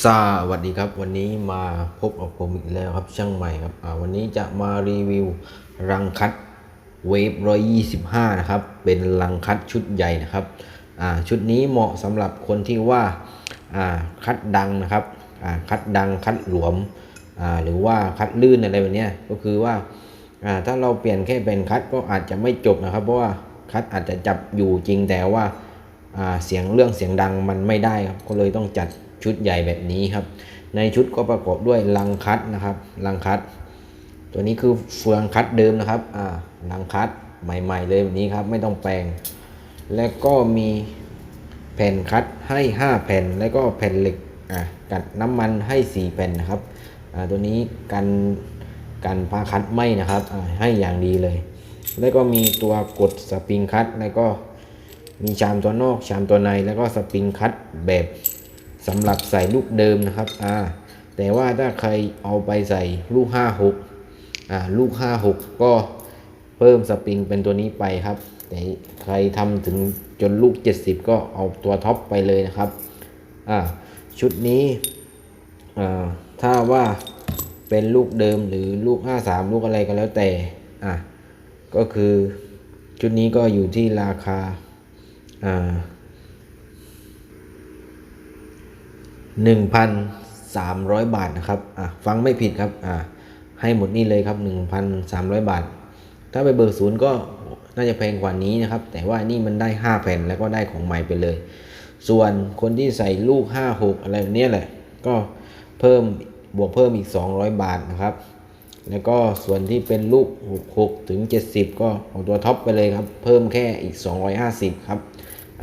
สวัสดีครับ วันนี้มาพบกับผมอีกแล้วครับช่างใหม่ครับวันนี้จะมารีวิวรังคัดเวฟ125นะครับ เป็นรังคัดชุดใหญ่นะครับชุดนี้เหมาะสำหรับคนที่ว่าคัดดังนะครับคัดดังคัดหลวมหรือว่าคัดลื่นอะไรแบบนี้ก็คือว่าถ้าเราเปลี่ยนแค่เป็นคัดก็อาจจะไม่จบนะครับ เพราะว่าคัดอาจจะจับอยู่จริงแต่ว่าอ่าเสียงเรื่องเสียงดังมันไม่ได้ครับก็เลยต้องจัด ชุดใหญ่แบบนี้ครับ ในชุดก็ประกอบด้วยลังคัดนะครับลังคัด ตัวนี้คือเฟืองคัดเดิมนะครับอ่าลังคัดใหม่ ๆ เลยแบบนี้ครับไม่ต้องแปลง และก็มีแผ่นคัดให้ 5 แผ่น แล้วก็แผ่นเหล็กอ่ากัดน้ำมันให้ 4 แผ่นนะครับอ่าตัวนี้กันกันพาคัดไหมนะครับอ่าให้อย่างดีเลย แล้วก็มีตัวกดสปริงคัดแล้วก็มีชามตัวนอกชามตัวในแล้วก็สปริงคัตแบบ สำหรับใส่ลูกเดิมนะครับอ่าแต่ว่าถ้าใครเอาไปใส่ลูก 56อ่าลูก 56 ก็เพิ่มสปริงเป็นตัวนี้ไปครับ แต่ใครทำถึงจนลูก 70 ก็เอาตัวท็อปไปเลยนะครับอ่าชุดนี้อ่าถ้าว่าเป็นลูกเดิมหรือลูก 53 ลูกอะไรก็แล้วแต่อ่าก็คือชุดนี้ก็อยู่ที่ราคาหนึ่า มร้อยบาทนะครับอะฟังไม่ผิดครับอะให้หมดนี่เลยครับหนึ่งพันสามร้อยบาท ถ้าไปเบอร์ศูนย์ก็น่าจะแพงกว่านี้นะครับ แต่ว่านี่มันได้ห้าแผ่นแล้วก็ได้ของใหม่ไปเลย ส่วนคนที่ใส่ลูกห้าหกอะไรเนี้ยแหละ ก็เพิ่มบวกเพิ่มอีก 200 บาทนะครับ แล้วก็ส่วนที่เป็นลูก 66 ถึง 70 ก็เอาตัวท็อปไปเลยครับ เพิ่มแค่อีก 250 ครับ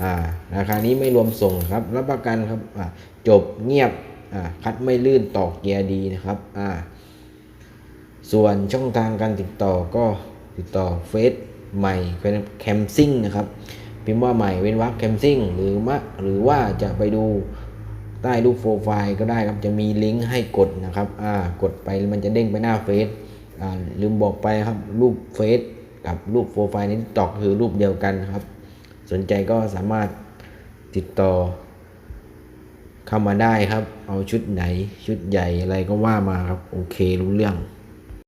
อ่าราคานี้ไม่รวมส่งครับ รับประกันครับอ่าจบเงียบอ่าคัดไม่ลื่นต่อเกียร์ดีนะครับอ่าส่วนช่องทางการติดต่อก็ติดต่อเฟซใหม่แคมซิ่งนะครับพิมพ์ว่าใหม่เว้นวรรคแคมซิ่งหรือมะหรือว่าจะไปดูใต้รูปโปรไฟล์ก็ได้ครับจะมีลิงก์ให้กดนะครับอ่ากดไปมันจะเด้งไปหน้าเฟซอ่าลืมบอกไปครับรูปเฟซกับรูปโปรไฟล์ในทิกตอกคือรูปเดียวกันครับ สนใจก็สามารถติดต่อเข้ามาได้ครับ เอาชุดไหนชุดใหญ่อะไรก็ว่ามาครับ โอเครู้เรื่อง